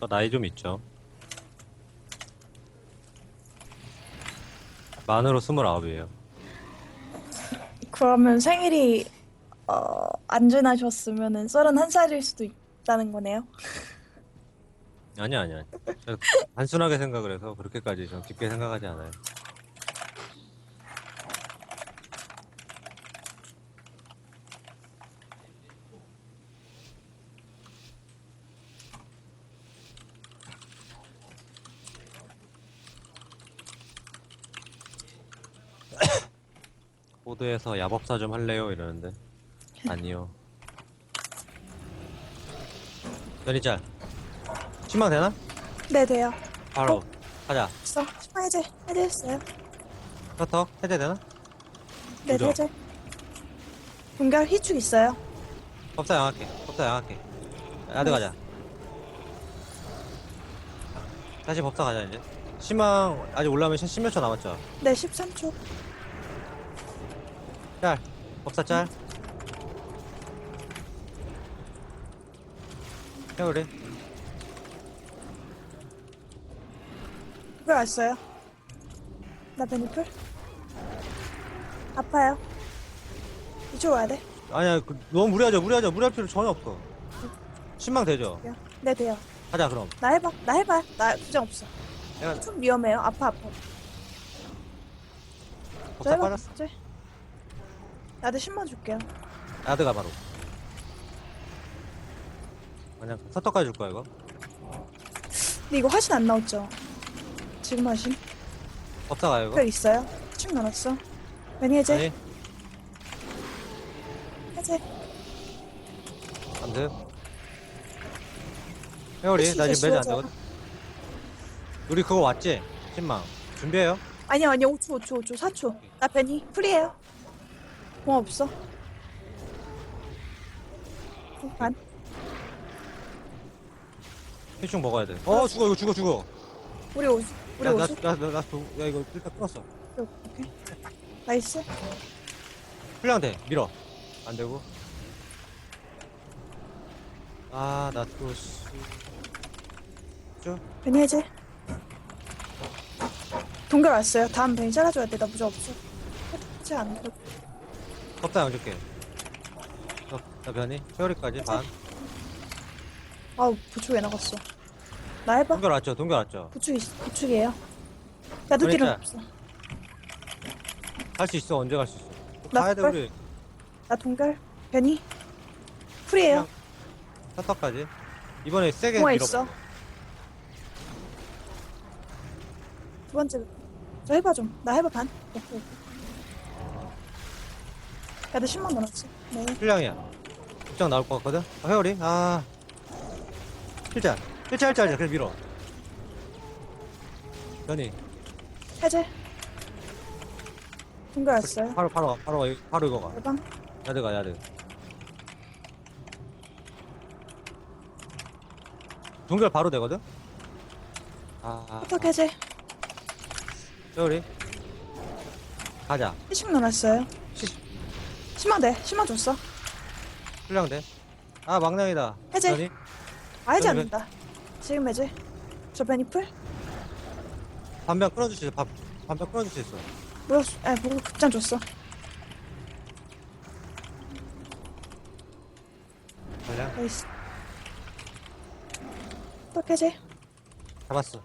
저 나이 좀 있죠. 만으로 스물아홉이에요. 그러면 생일이 어, 안 지나셨으면은 31살일 수도 있다는 거네요. 아니 아니 아니. 저 단순하게 생각을 해서 그렇게까지 좀 깊게 생각하지 않아요. 보드에서 야법사 좀 할래요 이러는데 아니요. 연이짤 신망 되나? 네, 돼요. 바로 가자. 있어. 해제. 해제했어요. 터터 해제 되나? 네, 그죠? 해제. 동결 희축 있어요. 법사 양할게. 법사 양할게. 야드 가자. 다시 법사 가자 이제. 희망 아직 올라오면 10몇 초 남았죠. 네, 13초. 짤. 법사 짤. 해오리. 동결 왔어요. 나 베니풀. 아파요. 이쪽 와야 돼. 아니야 그, 너무 무리하죠 무리하죠 무리할 필요 전혀 없어. 신망 되죠. 네, 돼요. 가자 그럼. 나 해봐. 나 해봐. 나 부정 없어. 내가 좀 위험해요. 아파, 아파. 법사 빠졌어. 제 나도 10만 줄게요. 야드가 바로. 그냥 서터까지 줄 거야 이거. 근데 이거 화신 안 나왔죠? 지금 화신? 법사 가요 이거. 별 있어요? 쭉 나눴어. 매니 해제? 아니 해제. 안 돼. 회오리, 나 지금 매주 안? 되거든. 우리 그거 왔지? 신망. 준비해요? 아니요, 아니요. 5초, 5초, 5초, 4초. 나 베니 프리해요. 공 없어. 공 반. 피충 먹어야 돼. 어, 죽어, 이거 죽어, 죽어. 우리 오수. 우리 야, 나, 오수. 나, 나, 나, 도- 야, 이거 일단 끊었어. 오케이. 나이스. 돼. 밀어. 안 되고. 아, 나 또, 씨. 쭉. 베니 해제. 동결 왔어요. 다음 베니 잘라줘야 돼. 나 무적 없어. 해제 안 돼. 컵다 얹을게. 어, 나 변이. 회오리까지 반. 아우, 부축 왜 나갔어. 나 해봐. 동결 왔죠, 동결 왔죠. 부축, 있- 부축이에요. 나도 길은 그러니까. 없어. 갈 수 있어, 언제 갈 수 있어. 나 가야 돼, 그걸- 우리. 나 동결. 베니. 프리해요. 서터까지. 이번에 세게 밀어봐. 있어? 두 번째. 저 해봐 좀. 나 해봐 반. 오케이, 오케이. 야, 나 10만 넣었어. 네. 필량이야. 입장 나올 것 같거든? 아, 회오리? 아. 필자 할줄 알자. 그래, 밀어. 변이. 해제. 왔어요. 바로, 바로, 바로, 이- 바로 이거 가. 대방. 야드 가, 야드. 동결 바로 되거든? 아, 아, 포탑 해제. 회오리. 가자. 10만 넣었어요. 시, 10만 돼. 10만 줬어. 필량 돼. 아, 망량이다. 해제. 변이. 아, 해제 안 그러면- 된다. 지금 해제. 저 베니풀? 반병 끊어줄 수 있어. 반, 반병 끊어줄 수 있어. 뭐야? 에, 뭐 극장 줬어. 전략. 나이스. 포탑 해제. 잡았어.